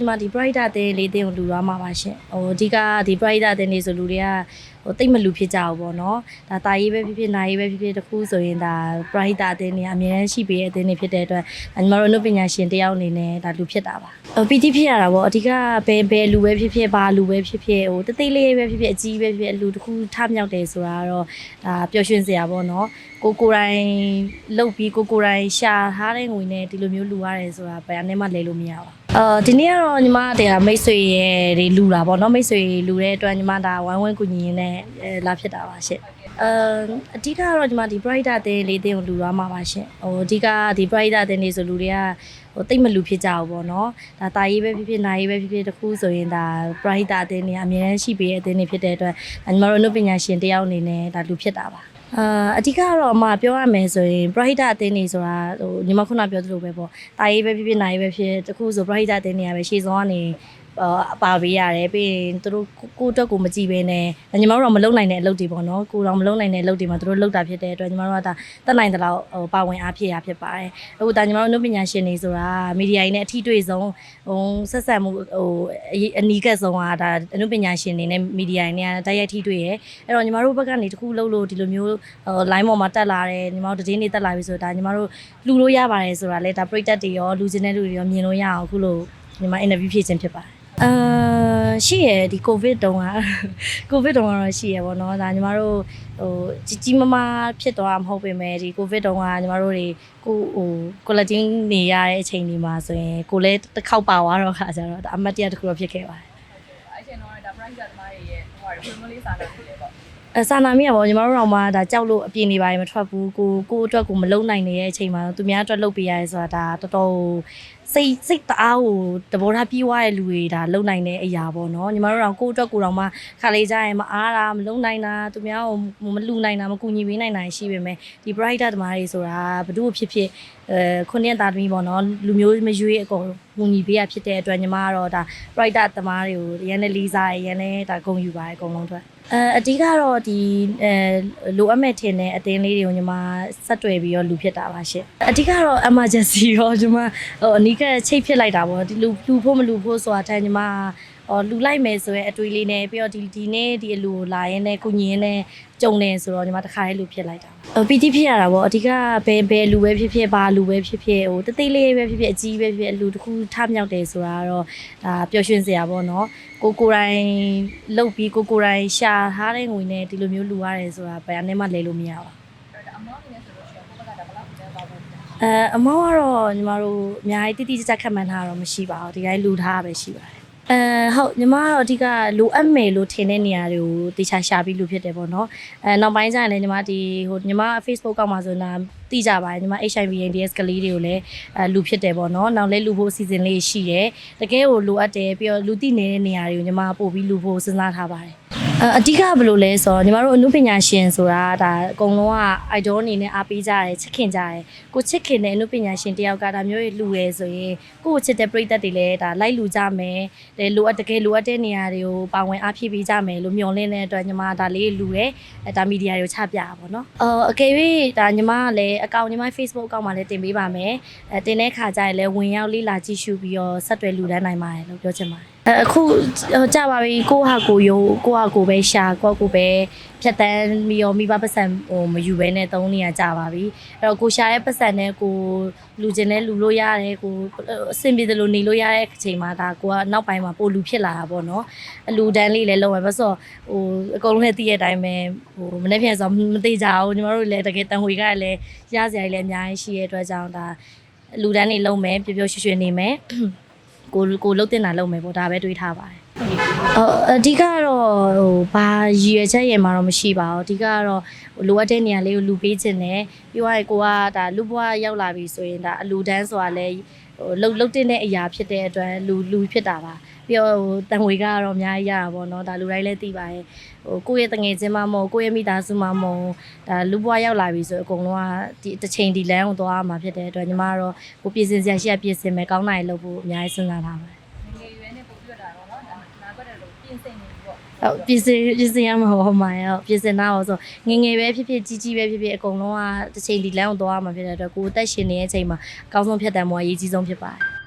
ဒီမှာဒီ brighter အသေးလေးအသေးကိုလူသွားမှာပါရှင်ဟိုအဓိကဒီ brighter အသေးနေဆိုလူတွေကဟိုတိတ်မလူဖြစ်ကြဘူးပေါ့နော်ဒါတာရေးပဲဖြစ်ဖြစ်နာရေးပဲဖြစ်ဖြစ်တခုဆိုရင်ဒါ brighter အသေးနေအများကြီးရှိပေးတဲ့အသေးနေဖြစ်တဲ့အတွက်ဒါညီမတို့အနုပညာရှင်တယောက်အနေနဲ့ဒါလူဖြစ်တာပါဟို PT ဖြစ်ရတာပေါ့အဓိကဘယ်ဘယ်လူပဲဖြစ်ဖြစ်ဘာလူပဲဖြစ်ဖြစ်ဟိုတသိလေးပဲဖြစ်ဖြစ်အကြီးပဲဖြစ်ဖြစ်အလူတခုထမြောက်တယ်ဆိုတာကတော့ဒါပျော်ရွှင်စရာပေါ့နော်ကိုကိုယ်တိုင်လှုပ်ပြီးကိုကိုယ်တိုင်ရှာထားတဲ့ငွေနဲ့ဒီလိုမျိုးလူရတယ်ဆိုတာဘယ်အနေမှလဲလို့မရပါဘူး အော်ဒီနေ့ကတော့ညီမတရားမိတ်ဆွေရဲ့တွေလူတာပေါ့နော်မိတ်ဆွေလူတဲ့အတွက်ညီမဒါဝိုင်းဝန်းကူညီရင်းနဲ့အဲလာဖြစ်တာပါရှင့်အမ်အဓိကကတော့ညီမဒီ brighter အသေးလေးအသေးကိုလူသွားမှာပါရှင်ဟိုအဓိကဒီ brighter အသေးနေဆိုလူတွေကဟိုတိတ်မလူဖြစ်ကြဘူးပေါ့နော်ဒါတာရေးပဲဖြစ်ဖြစ်နာရေးပဲဖြစ်ဖြစ်တခုဆိုရင်ဒါ brighter အသေးနေအများကြီးရှိပေးတဲ့အသေးနေဖြစ်တဲ့အတွက်ဒါညီမတို့အနုပညာရှင်တယောက်အနေနဲ့ဒါလူဖြစ်တာပါ အာအဓိကကတော့အမပြောရမယ်ဆိုရင် brighter အသင်းနေဆိုတာဟိုညီမခုနပြောသလိုပဲပေါ့တာရေးပဲဖြစ်ဖြစ်နာရေးပဲဖြစ်တခုဆို brighter အသင်းနေရပဲရှေ့ဆုံးကနေ အာအပါပေးရတယ်ပြီးရင်သူတို့ကိုကိုအတွက်ကိုမကြည့်ဘဲနဲ့ညီမတို့တော့မလုံနိုင်တဲ့အလုပ်တွေပေါ့နော်ကိုတော့မလုံနိုင်တဲ့အလုပ်တွေမှာသူတို့လုပ်တာဖြစ်တဲ့အတွက်ညီမတို့ကဒါတက်နိုင်တဲ့လောက်ဟိုပါဝင်အားဖြည့်ရဖြစ်ပါတယ်အခုဒါညီမတို့အနုပညာရှင်တွေဆိုတာမီဒီယာရင်းနဲ့အထီးတွေ့ဆုံးဟိုဆက်ဆက်မှုဟိုအနီးကပ်ဆုံးကဒါအနုပညာရှင်တွေနဲ့မီဒီယာရင်းနဲ့တိုက်ရိုက်ထီးတွေ့ရအဲ့တော့ညီမတို့ဘက်ကနေတခုလုပ်လို့ဒီလိုမျိုးဟို line ပေါ်မှာတက်လာတယ်ညီမတို့တည်င်းနေတက်လာပြီဆိုတာညီမတို့လှူလို့ရပါတယ်ဆိုတာလေဒါပရိသတ်တွေရောလူချင်းတဲ့လူတွေရောမြင်လို့ရအောင်အခုလို့ညီမ interview ဖြည့်ခြင်းဖြစ်ပါတယ် အာရှိရဒီကိုဗစ်တုန်းကကိုဗစ်တုန်းကတော့ရှိရပေါ့နော်ဒါညီမတို့ဟိုကြီးကြီးမားမားဖြစ်သွားမှာမဟုတ်ပေမဲ့ဒီကိုဗစ်တုန်းကညီမတို့တွေကိုဟိုကိုလာတင်းနေရတဲ့အချိန်ဒီမှာဆိုရင်ကိုလည်းတစ်ခေါက်ပါသွားတော့ခါကျတော့ဒါအမတ်တရတစ်ခုတော့ဖြစ်ခဲ့ပါတယ်အဲ့ချိန်တော့ဒါ price ကတမားတွေရဲ့ဟိုဟာဖွင့်မလေးစာနဲ့ဖြစ်တယ်ပေါ့ အဲစာနာမိရပါဘောညီမတို့တော့မှဒါကြောက်လို့အပြင်းနေပါရင်မထွက်ဘူးကိုကိုအတွက်ကိုမလုံနိုင်နေတဲ့အချိန်မှာသူများအတွက်လုပ်ပေးရတယ်ဆိုတာဒါတော်တော်စိတ်စိတ်တအားကိုတဘောထားပြေးသွားတဲ့လူတွေဒါလုံနိုင်တဲ့အရာပေါ့နော်ညီမတို့တော့ကိုအတွက်ကိုတော့မှခါလေးကြရင်မအားတာမလုံနိုင်တာသူများကိုမလူနိုင်တာမကူညီပေးနိုင်တာရှိပေမဲ့ဒီ brighter တမားတွေဆိုတာဘ누구ဖြစ်ဖြစ်အဲခုနှစ်သားသမီးပေါ့နော်လူမျိုးမရွေးအကုန်ကူညီပေးရဖြစ်တဲ့အတွက်ညီမကတော့ဒါ brighter တမားတွေကိုရန်နဲ့လေးစားရရန်နဲ့ဒါဂုဏ်ယူပါတယ်အကုန်လုံးအတွက် အဲအဓိကတော့ဒီအဲလိုအပ်မဲ့ထင်တဲ့အတင်းလေးတွေကိုညီမဆက်တွေ့ပြီးတော့လူဖြစ်တာပါရှင့်အဓိကတော့ emergency ရောညီမဟိုအနီးကချိတ်ဖြစ်လိုက်တာပေါ့ဒီလူလူဖို့မလူဖို့ဆိုတာတန်းညီမ ဟောလူလိုက်မယ်ဆိုရင်အတွေးလေးနဲ့ပြီးတော့ဒီဒီနေ့ဒီအလူကိုလာရင်းနဲ့ကုညီရင်းနဲ့ကြုံနေဆိုတော့ညီမတခါလေးလူဖြစ်လိုက်တာဟိုပီတိဖြစ်ရတာပေါ့အဓိကဘယ်ဘယ်လူပဲဖြစ်ဖြစ်ဘာလူပဲဖြစ်ဖြစ်ဟိုတသိလေးပဲဖြစ်ဖြစ်အကြီးပဲဖြစ်ဖြစ်အလူတစ်ခုထမြောက်တယ်ဆိုတာကတော့ဒါပျော်ရွှင်စရာပေါ့နော်ကိုကိုယ်တိုင်လှုပ်ပြီးကိုကိုယ်တိုင်ရှာထားတဲ့ငွေနဲ့ဒီလိုမျိုးလူရတယ်ဆိုတာဘယ်အနေမှလဲလို့မရပါဘူးအဲ့ဒါအမောင်းနေဆိုလို့ရှိရင်ဘက်ကဒါဘယ်လောက်ကျန်းသွားဖို့လဲအဲအမောင်းကတော့ညီမတို့အများကြီးတိတိကျကျခက်မှန်းထားတာတော့မရှိပါဘူးဒီတိုင်းလူထားတာပဲရှိပါတယ် အဲဟုတ်ညီမကတော့အဓိကလိုအပ်မယ်လို့ထင်တဲ့နေရာတွေကိုတေချာရှာပြီးလူဖြစ်တယ်ပေါ့နော်အဲနောက်ပိုင်းကျရင်လည်းညီမဒီဟိုညီမ Facebook ကောက်မှာဆိုရင်ဒါသိကြပါတယ်ညီမ HIV AIDS ကလေးတွေကိုလည်းအဲလူဖြစ်တယ်ပေါ့နော်နောက်လည်းလူဖို့အစီအစဉ်လေးရှိတယ်တကယ်ကိုလိုအပ်တယ်ပြီးတော့လူသိနေတဲ့နေရာတွေကိုညီမပို့ပြီးလူဖို့စဉ်းစားထားပါတယ် အအဓိကဘယ်လိုလဲဆိုတော့ညီမတို့အမှုပညာရှင်ဆိုတာဒါအကုန်လုံးက idol အနေနဲ့အားပေးကြတယ်ချစ်ခင်ကြတယ်ကိုချစ်ခင်တဲ့အမှုပညာရှင်တယောက်ကဒါမျိုးတွေလှူရဲဆိုရင်ကိုကိုချစ်တဲ့ပရိသတ်တွေလည်းဒါလိုက်လူကြမယ်ဒါလိုအပ်တကယ်လိုအပ်တဲ့နေရာတွေကိုပါဝင်အားဖြည့်ပေးကြမယ်လို့မျှော်လင့်တဲ့အတွက်ညီမဒါလေးလှူရဲအဲဒါမီဒီယာတွေကိုချပြတာပေါ့နော်အော်အကယ်၍ဒါညီမကလည်းအကောင့်ညီမ Facebook အကောင့်မှာလည်းတင်ပေးပါမယ်အဲတင်တဲ့ခါကျရင်လည်းဝင်ရောက်လေးလာကြည့်ရှုပြီးတော့ဆက်တွဲလူတန်းနိုင်ပါတယ်လို့ပြောချင်ပါတယ် အဲအခုဟိုကြပါပြီကိုဟာကိုယိုကိုဟာကိုပဲရှာကိုဟာကိုပဲဖြတ်တန်းပြီးရောမိဘပတ်စံဟိုမယူဘဲနဲ့သုံးနေရကြပါပြီအဲ့တော့ကိုရှာရဲ့ပတ်စံနဲ့ကိုလူကျင်နဲ့လူလို့ရတယ်ကိုအဆင်ပြေတယ်လို့နေလို့ရတဲ့အချိန်မှာဒါကိုကနောက်ပိုင်းမှာပိုလူဖြစ်လာတာပေါ့နော်အလူတန်းလေးလည်းလုံးဝပဲဆိုတော့ဟိုအကုန်လုံးလည်းသိတဲ့အတိုင်းပဲဟိုမနေ့ပြန်ဆိုမသိကြဘူးညီမတို့လည်းတကယ်တန်ဝေကလည်းရစရာကြီးလည်းအများကြီးရှိရဲ့အတွက်ကြောင့်ဒါလူတန်းလေးလုံးမယ်ပျော်ပျော်ရွှင်ရွှင်နေမယ် ကိုကိုလှုပ်တင်တာလုပ်မယ်ပေါ့ဒါပဲတွေးထားပါတယ် အော်အဓိကကတော့ဟိုဘာရည်ရွယ်ချက်ရမှာတော့မရှိပါဘူးအဓိကကတော့လိုအပ်တဲ့နေရာလေးကိုလူပေးခြင်းနဲ့ပြီးသွားရင်ကိုကဒါလူဘွားရောက်လာပြီဆိုရင်ဒါအလူတန်းဆိုတာလဲဟိုလှုပ်လှုပ်တင်တဲ့အရာဖြစ်တဲ့အတွက်လူလူဖြစ်တာပါပြီးတော့ဟိုတန်ဝေကတော့အများကြီးရတာပေါ့နော်ဒါလူတိုင်းလည်းသိပါတယ်ဟိုကိုယ့်ရဲ့တငယ်ချင်းမမဟုတ်ကိုယ့်ရဲ့မိသားစုမမဟုတ်ဒါလူဘွားရောက်လာပြီဆိုအကုန်လုံးကဒီတစ်ချိန်ဒီလမ်းကိုသွားမှာဖြစ်တဲ့အတွက်ညီမကတော့ကိုပြင်ဆင်စရာရှိရပြင်ဆင်မယ်ကောင်းနိုင်လို့ဖို့အများကြီးစဉ်းစားထားပါတယ် ဟုတ်ပြင်ဆင်ပြင်ဆင်ရမှာဟောမှာရောပြင်ဆင်တာဟောဆိုငယ်ငယ်ပဲဖြစ်ဖြစ်ကြီးကြီးပဲဖြစ်ဖြစ်အကုန်လုံးကတစ်ချိန်ဒီလမ်းကိုသွားမှာဖြစ်တဲ့အတွက်ကိုယ်အသက်ရှင်နေတဲ့အချိန်မှာအကောင်းဆုံးဖြတ်တမ်းမှုအရေးကြီးဆုံးဖြစ်ပါတယ်